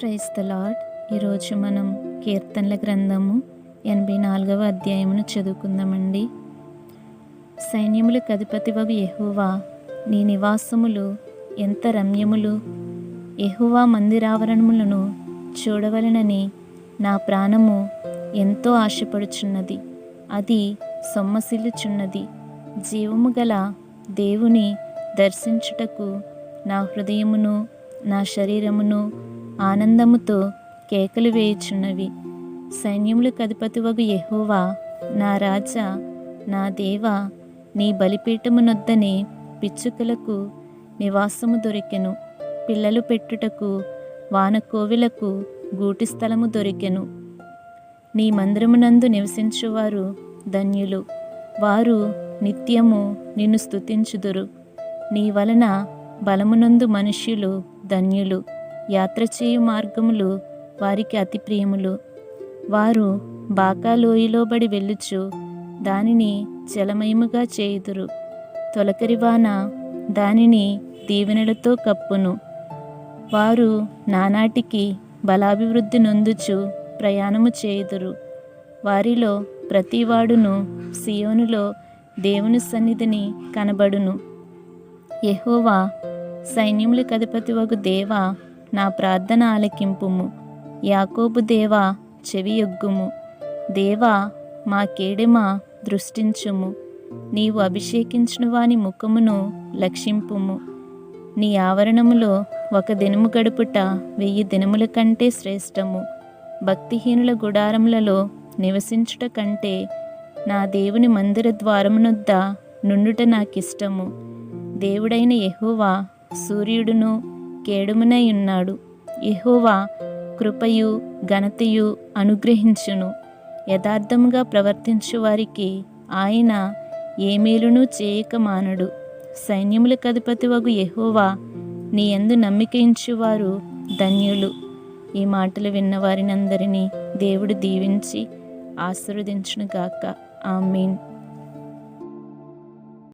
Price the lord ఈరోజు మనం కీర్తనల గ్రంథము ఎనభై నాలుగవ అధ్యాయమును చదువుకుందామండి. సైన్యములకు కధిపతివగు ఎహువా నీ నివాసములు ఎంత రమ్యములు. ఎహువా మందిరావరణములను చూడవలనని నా ప్రాణము ఎంతో ఆశపడుచున్నది. అది సొమ్మసిల్లుచున్నది. జీవము గల దేవుని దర్శించుటకు నా హృదయమును నా శరీరమును ఆనందముతో కేకలు వేయుచున్నవి. సైన్యములకు అధిపతివగు ఎహోవా నా రాజా నా దేవా నీ బలిపీఠమునొద్దనే పిచ్చుకలకు నివాసము దొరికెను. పిల్లలు పెట్టుటకు వానకోవిలకు గూటి స్థలము దొరికెను. నీ మందిరమునందు నివసించువారు ధన్యులు. వారు నిత్యము నిన్ను స్తుతించుదురు. నీ వలన బలమునందు మనుష్యులు ధన్యులు. యాత్ర చేయు మార్గములు వారికి అతి ప్రియములు. వారు బాకా లోయలోబడి వెళ్ళుచు దానిని జలమయముగా చేయుదురు. తొలకరివాన దానిని దీవెనలతో కప్పును. వారు నానాటికి బలాభివృద్ధి నొందుచు ప్రయాణము చేయుదురు. వారిలో ప్రతివాడును సియోనులో దేవుని సన్నిధిని కనబడును. యహోవా సైన్యములకు అధిపతి వగు దేవ నా ప్రార్థన ఆలకింపుము. యాకోబు దేవా చెవియొగ్గుము. దేవా మా కేడెమ దృష్టించుము. నీవు అభిషేకించిన వాని ముఖమును లక్షింపుము. నీ ఆవరణములో ఒక దినము గడుపుట వెయ్యి దినముల కంటే శ్రేష్టము. భక్తిహీనుల గుడారములలో నివసించుట కంటే నా దేవుని మందిర ద్వారమునొద్ద నుండుట నాకిష్టము. దేవుడైన యెహోవా సూర్యుడును కేడుమునై ఉన్నాడు. యెహోవా కృపయు ఘనతయు అనుగ్రహించును. యథార్థముగా ప్రవర్తించు వారికి ఆయన ఏ మేలును చేయక మానడు. సైన్యములకు అధిపతి వగు యెహోవా నీ ఎందు నమ్మికయించువారు ధన్యులు. ఈ మాటలు విన్న వారినందరినీ దేవుడు దీవించి ఆశీర్వదించునుగాక. మీన్